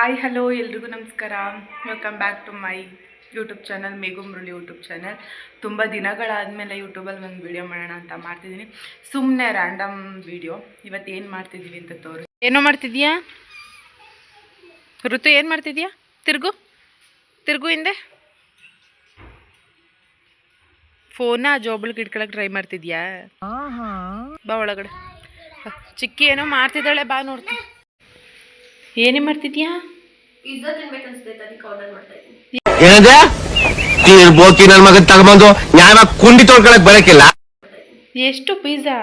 Hi hello ಎಲ್ರಿಗೂ ನಮಸ್ಕಾರ. Welcome back to my YouTube channel Meghu Murali YouTube channel ತುಂಬ ದಿನಗಳಾದಮೇಲೆ ಯೂಟ್ಯೂಬಲ್ಲಿ ಒಂದು ವಿಡಿಯೋ ಮಾಡೋಣ ಅಂತ ಮಾಡ್ತಿದ್ದೀನಿ. ಸುಮ್ಮನೆ ರ್ಯಾಂಡಮ್ ವಿಡಿಯೋ ಇವತ್ತು ಏನು ಮಾಡ್ತಿದ್ದೀವಿ ಅಂತ ತೋರಿಸಿ ಏನೋ ಮಾಡ್ತಿದ್ಯಾ? ಋತು, ಏನು ಮಾಡ್ತಿದ್ಯಾ? ತಿರುಗು. ತಿರುಗು ಹಿಂದೆ. ಫೋನ ಜೋಬಳಿಗೆ ಇಟ್ಕೊಳಕ್ಕೆ ಟ್ರೈ ಮಾಡ್ತಿದ್ಯಾ? ಬಾ ಒಳಗಡೆ. ಚಿಕ್ಕಿ ಏನೋ ಮಾಡ್ತಿದ್ದಾಳೆ, ಬಾ ನೋಡ್ತೀನಿ. ಏನೇ ಮಾಡ್ತಿದ್ಯಾ? ಪಿಜ್ಜಾ ತಿನ್ಬೇಕನ್ಸ್ತೈತೆ ಅದಕ್ಕೆ ಆರ್ಡರ್ ಮಾಡ್ತಾ ಇದ್ದೀನಿ. ಏನಂದ್ರೆ ಬೋಕಿ ನನ್ ಮಗನ್ ತಗೊಂಬಂದು ನ್ಯಾಯ ಕುಂಡಿ ತೊಳ್ಕೊಳಕ್ ಬರಕಿಲ್ಲ? ಎಷ್ಟು ಪಿಜ್ಜಾ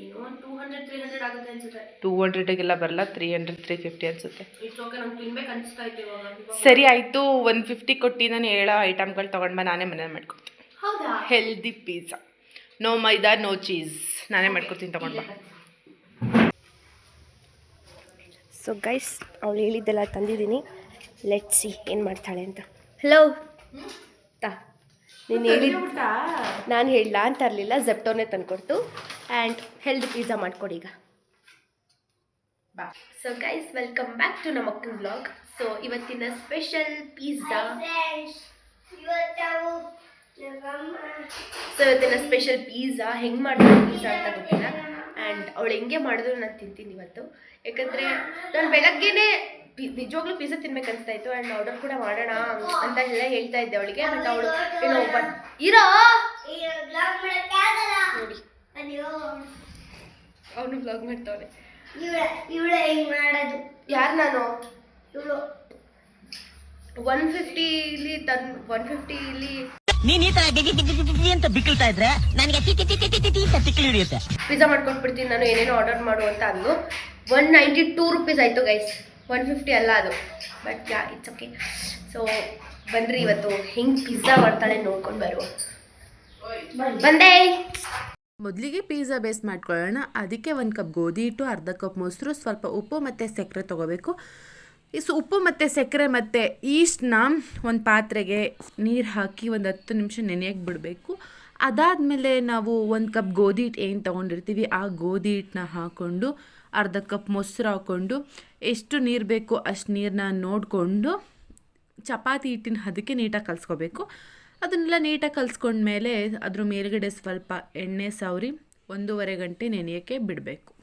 ಏನೋ ಒಂದು ಟೂ ಹಂಡ್ರೆಡ್ ತ್ರೀ ಹಂಡ್ರೆಡ್ ಆಗುತ್ತೆ ಅನ್ಸುತ್ತೆ. ಟೂ ಹಂಡ್ರೆಡಿಗೆಲ್ಲ ಬರಲ್ಲ ತ್ರೀ ಹಂಡ್ರೆಡ್ ತ್ರೀ ಫಿಫ್ಟಿ ಅನ್ಸುತ್ತೆ. ಇಟ್ಸ್ ಓಕೆ ನಮ್ಗೆ ತಿನ್ಬೇಕು ಅನಿಸ್ತಾ ಇತ್ತು ಇವಾಗ. ಇವಾಗ- ಸರಿ ಆಯಿತು. ಒನ್ ಫಿಫ್ಟಿ ಕೊಟ್ಟು ನಾನು ಹೇಳೋ ಐಟಮ್ಗಳು ತೊಗೊಂಡ್ಬ ಬಾ ನಾನೇ ಮನೇಲಿ ಮಾಡ್ಕೊಡ್ತೀನಿ. ಹೌದಾ? Healthy pizza no maida no cheese ನಾನೇ ಮಾಡ್ಕೊಡ್ತೀನಿ ತೊಗೊಂಡು ಬಾ ಸೊ ಗೈಸ್ ಅವಳು ಹೇಳಿದ್ದೆಲ್ಲ ತಂದಿದ್ದೀನಿ. ಲೆಟ್ ಸಿ ಏನು ಮಾಡ್ತಾಳೆ ಅಂತ. ಹಲೋ ತಾ. ನೀನು ಹೇಳಿದ ನಾನು ಹೇಳಲ್ಲ ಅಂತ ಇರಲಿಲ್ಲ ಜೆಪ್ಟೋನೇ ತಂದುಕೊಡ್ತು. ಆ್ಯಂಡ್ ಹೆಲ್ದಿ ಪಿಜ್ಜಾ ಮಾಡಿಕೊಡಿ ಈಗ. ಬಾ. So guys welcome back to ನಮ್ಮ ಅಕ್ಕನ ಬ್ಲಾಗ್ ಸೊ ಇವತ್ತಿನ ಸ್ಪೆಷಲ್ ಪಿಜ್ಜಾ ಸೊ ಇವತ್ತಿನ ಸ್ಪೆಷಲ್ ಪಿಜ್ಜಾ ಹೆಂಗೆ ಮಾಡ್ತೀವಿ ಪಿಜ್ಜಾ ಅಂತ ಗೊತ್ತಿಲ್ಲ. ಆ್ಯಂಡ್ ಅವಳು ಹೆಂಗೆ ಮಾಡಿದ್ರು ನಾನು ತಿಂತೀನಿ ಇವತ್ತು. ಯಾಕಂದರೆ ನಾನು ಬೆಳಗ್ಗೆನೇ ಪಿ ನಿಜವಾಗ್ಲೂ ಪಿಜ್ಜಾ ತಿನ್ಬೇಕು ಅನಿಸ್ತಾ ಇತ್ತು ಆ್ಯಂಡ್ ಆರ್ಡರ್ ಕೂಡ ಮಾಡೋಣ ಅಂತ ಎಲ್ಲ ಹೇಳ್ತಾ ಇದ್ದೆ ಅವಳಿಗೆ. ಬಟ್ ಅವಳು ಏನೋ ಬಟ್ ಇರೋ? ನೋಡಿ. ಅವನು ಬ್ಲಾಗ್ ಮಾಡೋದು. ಯಾರು ನಾನು? ಇವಳು. ಒನ್ ಫಿಫ್ಟಿಲಿ ತನ್ ಒನ್ ಫಿಫ್ಟಿಲಿ ನೀನ್ ಈ ತರ ಗಿಗಿ ಗಿಗಿ ಗಿಗಿ ಗಿಗಿ ಅಂತ ಬಿಕ್ಕಳ್ತಾ ಇದ್ರೆ ನನಗೆ ಟಿ ಟಿ ಟಿ ಟಿ ಟಿ ಟಿ ಅಂತ ತಿಕ್ಕಲು ಹಿಡಿಯುತ್ತೆ. ಪಿಜ್ಜಾ ನಾನು ಏನೇನೋ ಆರ್ಡರ್ ಮಾಡು ಅಂತ ಅಂದು ಒನ್ ನೈಂಟಿ ಟೂ ರುಪೀಸ್ ಆಯಿತು ಗೈಸ್ ಒನ್ ಫಿಫ್ಟಿ ಅಲ್ಲ ಅದು. But yeah it's okay so ಬಂದ್ರಿ ಇವತ್ತು. ಹೆಂಗೆ ಪಿಜ್ಜಾ ಮಾಡ್ತಾಳೆ ನೋಡ್ಕೊಂಡು ಬರುವ. ಬಂದೆ. ಮೊದಲಿಗೆ ಪಿಜ್ಜಾ ಬೇಸ್ ಮಾಡ್ಕೊಳ್ಳೋಣ. ಅದಕ್ಕೆ ಒಂದು ಕಪ್ ಗೋಧಿ ಹಿಟ್ಟು ಅರ್ಧ ಕಪ್ ಮೊಸರು ಸ್ವಲ್ಪ ಉಪ್ಪು ಮತ್ತು ಸಕ್ಕರೆ ತೊಗೋಬೇಕು. ಇಸು ಉಪ್ಪು ಮತ್ತು ಸಕ್ಕರೆ ಮತ್ತು ಈಸ್ಟ್ನ ಒಂದು ಪಾತ್ರೆಗೆ ನೀರು ಹಾಕಿ ಒಂದು ಹತ್ತು ನಿಮಿಷ ನೆನೆಯಕ್ಕೆ ಬಿಡಬೇಕು. ಅದಾದಮೇಲೆ ನಾವು ಒಂದು ಕಪ್ ಗೋಧಿ ಹಿಟ್ಟು ಏನು ತೊಗೊಂಡಿರ್ತೀವಿ, ಆ ಗೋಧಿ ಹಿಟ್ಟನ್ನ ಹಾಕ್ಕೊಂಡು ಅರ್ಧ ಕಪ್ ಮೊಸರು ಹಾಕ್ಕೊಂಡು ಎಷ್ಟು ನೀರು ಬೇಕು ಅಷ್ಟು ನೀರನ್ನ ನೋಡಿಕೊಂಡು ಚಪಾತಿ ಹಿಟ್ಟಿನ ಅದಕ್ಕೆ ನೀಟಾಗಿ ಕಲಿಸ್ಕೋಬೇಕು. ಅದನ್ನೆಲ್ಲ ನೀಟಾಗಿ ಕಲಿಸ್ಕೊಂಡ್ಮೇಲೆ ಅದ್ರ ಮೇಲುಗಡೆ ಸ್ವಲ್ಪ ಎಣ್ಣೆ ಸವರಿ ಒಂದೂವರೆ ಗಂಟೆ ನೆನೆಯೋಕ್ಕೆ ಬಿಡಬೇಕು.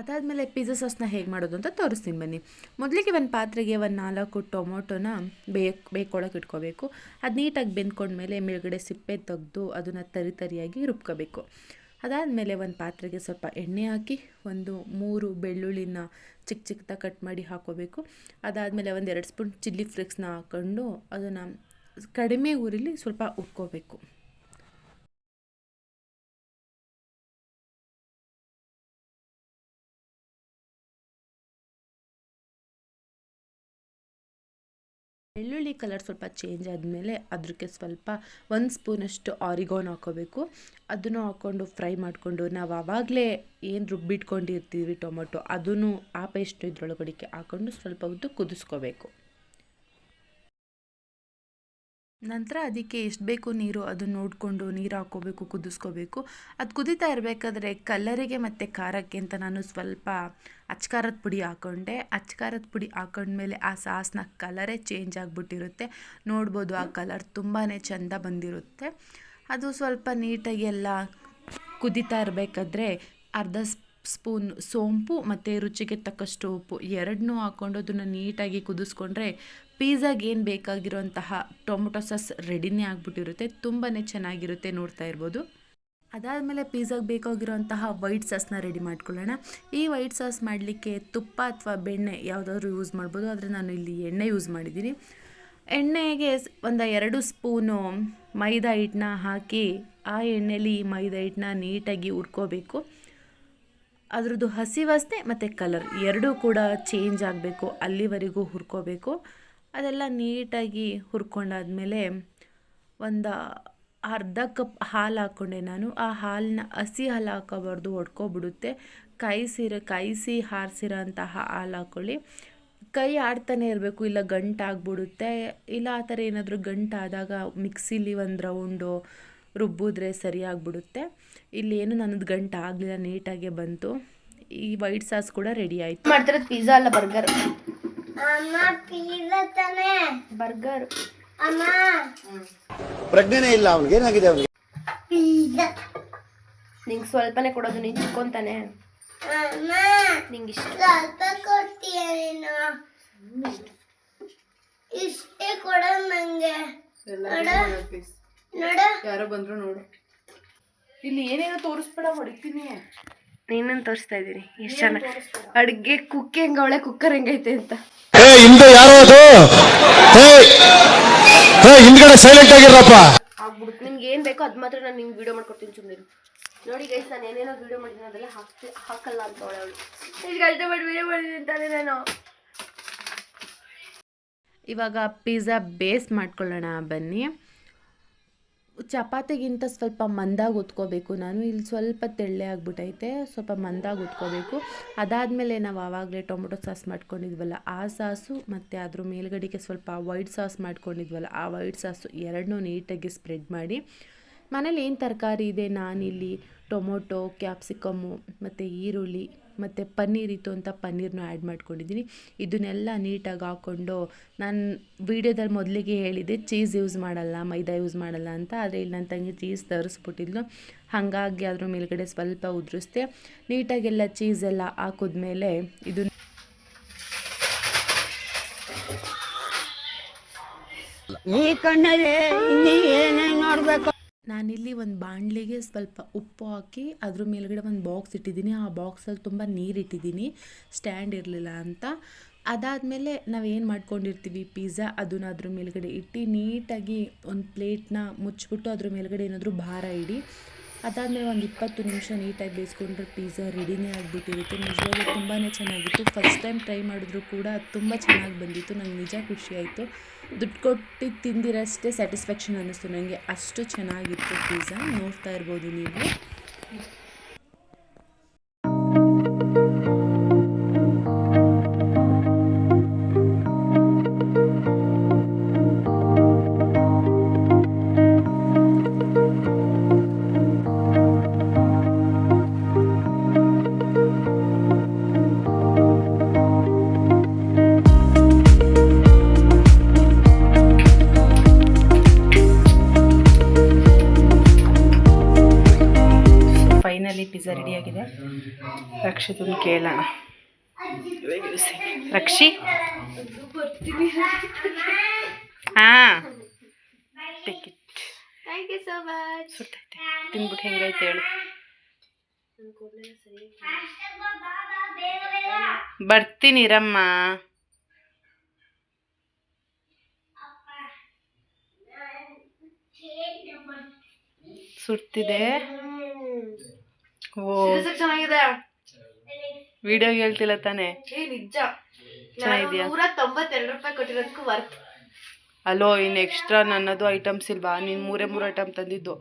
ಅದಾದಮೇಲೆ ಪಿಜ್ಜಾ ಸಾಸ್ನ ಹೇಗೆ ಮಾಡೋದು ಅಂತ ತೋರಿಸ್ತೀನಿ ಬನ್ನಿ. ಮೊದಲಿಗೆ ಒಂದು ಪಾತ್ರೆಗೆ ಒಂದು ನಾಲ್ಕು ಟೊಮೊಟೊನ ಬೇಕ್ ಬೇಕೊಳಕ್ಕೆ ಇಟ್ಕೋಬೇಕು. ಅದು ನೀಟಾಗಿ ಬೆಂದ್ಕೊಂಡ್ಮೇಲೆ ಮೇಲ್ಗಡೆ ಸಿಪ್ಪೆ ತೆಗೆದು ಅದನ್ನು ತರಿ ತರಿಯಾಗಿ ರುಬ್ಕೋಬೇಕು. ಅದಾದಮೇಲೆ ಒಂದು ಪಾತ್ರೆಗೆ ಸ್ವಲ್ಪ ಎಣ್ಣೆ ಹಾಕಿ ಒಂದು ಮೂರು ಬೆಳ್ಳುಳ್ಳಿನ ಚಿಕ್ಕ ಚಿಕ್ಕದಾಗಿ ಕಟ್ ಮಾಡಿ ಹಾಕೋಬೇಕು. ಅದಾದಮೇಲೆ ಒಂದು ಎರಡು ಸ್ಪೂನ್ ಚಿಲ್ಲಿ ಫ್ಲೇಕ್ಸ್ನ ಹಾಕ್ಕೊಂಡು ಅದನ್ನು ಕಡಿಮೆ ಊರಲ್ಲಿ ಸ್ವಲ್ಪ ಉಟ್ಕೋಬೇಕು. ಬೆಳ್ಳುಳ್ಳಿ ಕಲರ್ ಸ್ವಲ್ಪ ಚೇಂಜ್ ಆದಮೇಲೆ ಅದಕ್ಕೆ ಸ್ವಲ್ಪ ಒಂದು ಸ್ಪೂನಷ್ಟು ಆರಿಗೋನ್ ಹಾಕೋಬೇಕು ಅದನ್ನು ಹಾಕ್ಕೊಂಡು ಫ್ರೈ ಮಾಡಿಕೊಂಡು ನಾವು ಆವಾಗಲೇ ಏನು ರುಬ್ಬಿಟ್ಕೊಂಡಿರ್ತೀವಿ ಟೊಮೊಟೊ ಅದನ್ನು ಆ ಪೇಸ್ಟ್ ಇದ್ರೊಳಗಡಿಕೆ ಹಾಕ್ಕೊಂಡು ಸ್ವಲ್ಪ ಹೊತ್ತು ಕುದಿಸ್ಕೋಬೇಕು. ನಂತರ ಅದಕ್ಕೆ ಎಷ್ಟು ಬೇಕು ನೀರು ಅದನ್ನು ನೋಡಿಕೊಂಡು ನೀರು ಹಾಕ್ಕೋಬೇಕು, ಕುದಿಸ್ಕೋಬೇಕು. ಅದು ಕುದೀತಾ ಇರಬೇಕಾದ್ರೆ ಕಲರಿಗೆ ಮತ್ತು ಖಾರಕ್ಕೆ ಅಂತ ನಾನು ಸ್ವಲ್ಪ ಅಚ್ಕಾರದ ಪುಡಿ ಹಾಕ್ಕೊಂಡೆ ಅಚ್ಕಾರದ ಪುಡಿ ಹಾಕೊಂಡ್ಮೇಲೆ ಆ ಸಾಸ್ನ ಕಲರೇ ಚೇಂಜ್ ಆಗಿಬಿಟ್ಟಿರುತ್ತೆ. ನೋಡ್ಬೋದು ಆ ಕಲರ್ ತುಂಬಾ ಚೆಂದ ಬಂದಿರುತ್ತೆ. ಅದು ಸ್ವಲ್ಪ ನೀಟಾಗಿ ಎಲ್ಲ ಕುದೀತಾ ಇರಬೇಕಾದ್ರೆ ಅರ್ಧ ಸ್ಪೂನ್ ಸೋಂಪು ಮತ್ತು ರುಚಿಗೆ ತಕ್ಕಷ್ಟು ಉಪ್ಪು ಎರಡನ್ನೂ ಹಾಕ್ಕೊಂಡು ಅದನ್ನು ನೀಟಾಗಿ ಕುದಿಸ್ಕೊಂಡ್ರೆ ಪಿಜ್ಜಾಗೆ ಏನು ಬೇಕಾಗಿರುವಂತಹ ಟೊಮೊಟೊ ಸಾಸ್ ರೆಡಿನೇ ಆಗಿಬಿಟ್ಟಿರುತ್ತೆ. ತುಂಬಾ ಚೆನ್ನಾಗಿರುತ್ತೆ ನೋಡ್ತಾ ಇರ್ಬೋದು. ಅದಾದಮೇಲೆ ಪಿಜ್ಜಾಗೆ ಬೇಕಾಗಿರುವಂತಹ ವೈಟ್ ಸಾಸ್ನ ರೆಡಿ ಮಾಡ್ಕೊಳ್ಳೋಣ. ಈ ವೈಟ್ ಸಾಸ್ ಮಾಡಲಿಕ್ಕೆ ತುಪ್ಪ ಅಥವಾ ಬೆಣ್ಣೆ ಯಾವುದಾದ್ರೂ ಯೂಸ್ ಮಾಡ್ಬೋದು. ಆದರೆ ನಾನು ಇಲ್ಲಿ ಎಣ್ಣೆ ಯೂಸ್ ಮಾಡಿದ್ದೀನಿ. ಎಣ್ಣೆಗೆ ಒಂದು ಎರಡು ಸ್ಪೂನು ಮೈದಾ ಹಿಟ್ಟನ್ನ ಹಾಕಿ ಆ ಎಣ್ಣೆಲಿ ಈ ಮೈದಾ ಹಿಟ್ಟನ್ನ ನೀಟಾಗಿ ಹುರ್ಕೋಬೇಕು. ಅದ್ರದ್ದು ಹಸಿವಸ್ತೆ ಮತ್ತು ಕಲರ್ ಎರಡೂ ಕೂಡ ಚೇಂಜ್ ಆಗಬೇಕು, ಅಲ್ಲಿವರೆಗೂ ಹುರ್ಕೋಬೇಕು. ಅದೆಲ್ಲ ನೀಟಾಗಿ ಹುರ್ಕೊಂಡಾದಮೇಲೆ ಒಂದು ಅರ್ಧ ಕಪ್ ಹಾಲು ಹಾಕ್ಕೊಂಡೆ ನಾನು. ಆ ಹಾಲನ್ನ ಹಸಿ ಹಾಲು ಹಾಕೋಬಾರ್ದು, ಒಡ್ಕೊಬಿಡುತ್ತೆ. ಕಾಯಿಸಿರ, ಕಾಯಿಸಿ ಹಾರಿಸಿರೋ ಅಂತಹ ಹಾಲು ಹಾಕ್ಕೊಳ್ಳಿ ಕೈ ಆಡ್ತಾನೆ ಇರಬೇಕು, ಇಲ್ಲ ಗಂಟಾಗ್ಬಿಡುತ್ತೆ. ಇಲ್ಲ ಆ ಥರ ಏನಾದರೂ ಗಂಟಾದಾಗ ಮಿಕ್ಸಿಲಿ ಒಂದು ರೌಂಡು ರುಬ್ಬಿದ್ರೆ ಸರಿಯಾಗಿಬಿಡುತ್ತೆ. ಇಲ್ಲಿ ಏನು ನನ್ನದು ಗಂಟು ಆಗಲಿಲ್ಲ ನೀಟಾಗೆ ಬಂತು. ಈ ವೈಟ್ ಸಾಸ್ ಕೂಡ ರೆಡಿ ಆಯಿತು. ಮಾಡ್ತಿರೋದು? ಪಿಜ್ಜಾ ಅಲ್ಲ ಬರ್ಗರ್ ಅಮ್ಮ ಪಿಜ್ಜಾ ತಾನೆ. ಬರ್ಗರ್ ಅಮ್ಮ. ಪ್ರಜ್ಞೆನೇ ಇಲ್ಲ ಅವ್ನಿಗೆ. ಏನಾಗಿದೆ ಅವ್ನಿಗೆ? ನಿಂಗೆ ಸ್ವಲ್ಪನೇ ಕೊಡೋದು ನೀನು ಚಿಕ್ಕೊಂತಾನೆ ಅಮ್ಮ ನಿಂಗೆ ಇಷ್ಟ. ಸ್ವಲ್ಪ ಕೊಡ್ತೀಯ ನೀನು? ಇಷ್ಟೇ ಕೊಡೋದು ನಂಗೆ. ಯಾರೋ ಬಂದ್ರು ನೋಡು. ಇಲ್ಲಿ ಏನೇನೋ ತೋರಿಸ್ಬೇಡ ಹೊಡಿತೀನಿ. ನೀನೇನು ತೋರಿಸ್ತಾ ಇದ್ದೀನಿ ಎಷ್ಟು ಚೆನ್ನಾಗಿ ಅಡುಗೆ ಕುಕ್ ಹೆಂಗವಳೆ ಕುಕ್ಕರ್ ಹೆಂಗೈತೆ ಅಂತ. ಏ ಹಿಂದೆ ಯಾರೋ ಅದು? ಏ ಏ ಹಿಂದ್ಗಡೆ ಸೈಲೆಂಟ್ ಆಗಿರಪ್ಪ ಆಗ್ಬಿಡುತ್ತೆ ನಿಮ್ಗೆ ಏನು ಬೇಕೋ ಅದು ಮಾತ್ರ ನಾನು ನಿಮ್ಗೆ ವಿಡಿಯೋ ಮಾಡ್ಕೊಡ್ತೀನಿ ಸುಮ್ಮನೆ ನೋಡಿ ಗೈಸ್ ನಾನು ಏನೇನೋ ವಿಡಿಯೋ ಮಾಡಿದ್ದೀನಿ ಅದೆಲ್ಲ ಹಾಕ್ತಿ ಹಾಕಲ್ಲ ಅಂತ ಅವಳೆ ಅವಳು. ಈಗ ಮಾಡಿ ವಿಡಿಯೋ ಮಾಡಿದ್ದೀನಿ ಅಂತಾನೆ ನಾನು. ಇವಾಗ ಪಿಜ್ಜಾ ಬೇಸ್ ಮಾಡ್ಕೊಳ್ಳೋಣ ಬನ್ನಿ. ಚಪಾತಿಗಿಂತ ಸ್ವಲ್ಪ ಮಂದಾಗಿ ಉತ್ಕೋಬೇಕು. ನಾನು ಇಲ್ಲಿ ಸ್ವಲ್ಪ ತೆಳ್ಳೆ ಆಗ್ಬಿಟೈತೆ, ಸ್ವಲ್ಪ ಮಂದಾಗಿ ಉತ್ಕೋಬೇಕು. ಅದಾದಮೇಲೆ ನಾವು ಆವಾಗಲೇ ಟೊಮೊಟೊ ಸಾಸ್ ಮಾಡ್ಕೊಂಡಿದ್ವಲ್ಲ, ಆ ಸಾಸು ಮತ್ತು ಅದ್ರ ಮೇಲ್ಗಡೆಗೆ ಸ್ವಲ್ಪ ವೈಟ್ ಸಾಸ್ ಮಾಡ್ಕೊಂಡಿದ್ವಲ್ಲ, ಆ ವೈಟ್ ಸಾಸು ಎರಡನ್ನೂ ನೀಟಾಗಿ ಸ್ಪ್ರೆಡ್ ಮಾಡಿ. ಮನೇಲಿ ಏನು ತರಕಾರಿ ಇದೆ? ನಾನಿಲ್ಲಿ ಟೊಮೊಟೊ, ಕ್ಯಾಪ್ಸಿಕಮ್ಮು, ಮತ್ತು ಈರುಳ್ಳಿ ಮತ್ತು ಪನ್ನೀರ್ ಇತ್ತು ಅಂತ ಪನ್ನೀರ್ನೂ ಆ್ಯಡ್ ಮಾಡ್ಕೊಂಡಿದ್ದೀನಿ. ಇದನ್ನೆಲ್ಲ ನೀಟಾಗಿ ಹಾಕ್ಕೊಂಡು ನಾನು ವೀಡಿಯೋದಲ್ಲಿ ಮೊದಲಿಗೆ ಹೇಳಿದೆ ಚೀಸ್ ಯೂಸ್ ಮಾಡಲ್ಲ, ಮೈದಾ ಯೂಸ್ ಮಾಡಲ್ಲ ಅಂತ. ಆದರೆ ಇಲ್ಲಿ ನನ್ನ ತಂಗಿ ಚೀಸ್ ತರಿಸ್ಬಿಟ್ಟಿದ್ಲು. ಹಾಗಾಗಿ ಅದ್ರ ಮೇಲ್ಗಡೆ ಸ್ವಲ್ಪ ಉದುರಿಸ್ದೆ. ನೀಟಾಗೆಲ್ಲ ಚೀಸೆಲ್ಲ ಹಾಕಿದ್ಮೇಲೆ ಇದನ್ನ ಈ ಕಣ್ಣಲ್ಲಿ ಇನ್ನೂ ಏನೇನು ನೋಡ್ಬೇಕು ನಾನಿಲ್ಲಿ ಒಂದು ಬಾಣಲಿಗೆ ಸ್ವಲ್ಪ ಉಪ್ಪು ಹಾಕಿ ಅದ್ರ ಮೇಲ್ಗಡೆ ಒಂದು ಬಾಕ್ಸ್ ಇಟ್ಟಿದ್ದೀನಿ. ಆ ಬಾಕ್ಸಲ್ಲಿ ತುಂಬ ನೀರು ಇಟ್ಟಿದ್ದೀನಿ. ಸ್ಟ್ಯಾಂಡ್ ಇರಲಿಲ್ಲ ಅಂತ. ಅದಾದಮೇಲೆ ನಾವು ಏನು ಮಾಡ್ಕೊಂಡಿರ್ತೀವಿ? ಪಿಜ್ಜಾ ಅದನ್ನ ಅದ್ರ ಮೇಲ್ಗಡೆ ಇಟ್ಟು ನೀಟಾಗಿ ಒಂದು ಪ್ಲೇಟ್ನ ಮುಚ್ಚಿಬಿಟ್ಟು ಅದ್ರ ಮೇಲ್ಗಡೆ ಏನಾದರೂ ಭಾರ ಇಡಿ. ಅದಾದಮೇಲೆ ಒಂದು ಇಪ್ಪತ್ತು ನಿಮಿಷ ನೀಟಾಗಿ ಬೇಯಿಸ್ಕೊಂಡ್ರೆ ಪಿಜ್ಜಾ ರೆಡಿನೇ ಆಗಿಬಿಟ್ಟಿರುತ್ತೆ. ನಿಜವಾಗ್ಲೂ ತುಂಬಾ ಚೆನ್ನಾಗಿತ್ತು. ಫಸ್ಟ್ ಟೈಮ್ ಟ್ರೈ ಮಾಡಿದ್ರು ಕೂಡ ತುಂಬ ಚೆನ್ನಾಗಿ ಬಂದಿತ್ತು. ನಂಗೆ ನಿಜ ಖುಷಿ ಆಯಿತು. ದುಡ್ಡು ಕೊಟ್ಟು ತಿಂದಿರಷ್ಟೇ ಸ್ಯಾಟಿಸ್ಫ್ಯಾಕ್ಷನ್ ಅನ್ನಿಸ್ತು ನನಗೆ ಅಷ್ಟು ಚೆನ್ನಾಗಿತ್ತು ಪಿಜ್ಜಾ ನೋಡ್ತಾ ಇರ್ಬೋದು ನೀವು. ರಕ್ಷಿತನ ಕೇಳೋಣ. ರಕ್ಷಿ? ಹಾಂ. Ticket thank you so much ಸುಟ್ಟೈತೆ ತಿಂದ್ಬಿಟ್ಟು ಹೆಂಗೈತೆ ಹೇಳು. ಬರ್ತೀನಿ ರಮ್ಮ. ಸುಡ್ತಿದೆ. ಓ. ಚೆನ್ನಾಗಿದೆ. ವಿಡಿಯೋ ಹೇಳ್ತಿಲ್ಲ ತಾನೆ. ಏ ನಿಜ. ಚೆನ್ನಾಗಿದ್ಯಾ? ನೂರ ತೊಂಬತ್ತೆರಡು ರೂಪಾಯಿ ಕೊಟ್ಟಿರೋದಕ್ಕೂ ವರ್ತ್ ಅಲೋ ಇನ್ನು ಎಕ್ಸ್ಟ್ರಾ ನನ್ನದು ಐಟಮ್ಸ್ ಇಲ್ವಾ? ನೀನು ಮೂರೇ ಮೂರು ಐಟಮ್ ತಂದಿದ್ದು.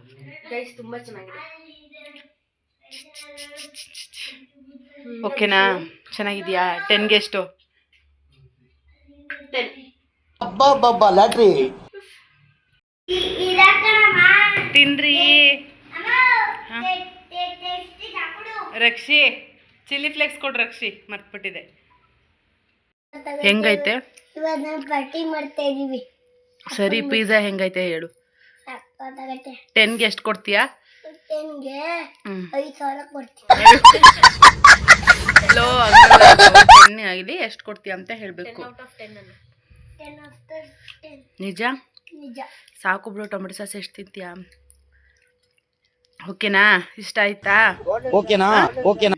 ಗೈಸ್ ತುಂಬಾ ಚೆನ್ನಾಗಿದೆ. ಓಕೆನಾ ಚೆನ್ನಾಗಿದ್ಯಾ? ಟೆನ್ಗೆ ಎಷ್ಟು? ಟೆನ್ ಅಬ್ಬಬ್ಬಬ್ಬ ಟೇಸ್ಟಿಗೆ ಹಾಕೊಡು ರಕ್ಷಿ. ಚಿಲ್ಲಿ ಫ್ಲೇಕ್ಸ್ ಕೊಡು ರಕ್ಷಿ ಮರ್ತ್ಬಿಟ್ಟಿದೆ. ಹೆಂಗೈತೆ? ಇವಾಗ ನಾವು ಪಾರ್ಟಿ ಮಾಡ್ತಾ ಇದೀವಿ. ಸರಿ ಪಿಜ್ಜಾ ಹೆಂಗೈತೆ ಹೇಳು. ಟೆನ್ಗೆ ಎಷ್ಟು ಕೊಡ್ತೀಯಾ? ಟೆನ್ಗೆ ಹ್ಮ್. ಐದು ಸಾವಿರ ಕೊಡ್ತೀವಿ ಲೋ ಟೆನ್ ಆಗಲಿ ಎಷ್ಟು ಕೊಡ್ತೀಯ ಅಂತ ಹೇಳಬೇಕು. ನಿಜ? ನಿಜ. ಸಾಕು ಬಿಡು ಟೊಮೆಟೊ ಸಾಸ್ ಎಷ್ಟು ತಿಂತೀಯಾ? ಓಕೆನಾ ಇಷ್ಟ ಆಯ್ತಾ? ಓಕೆನಾ ಓಕೆನಾ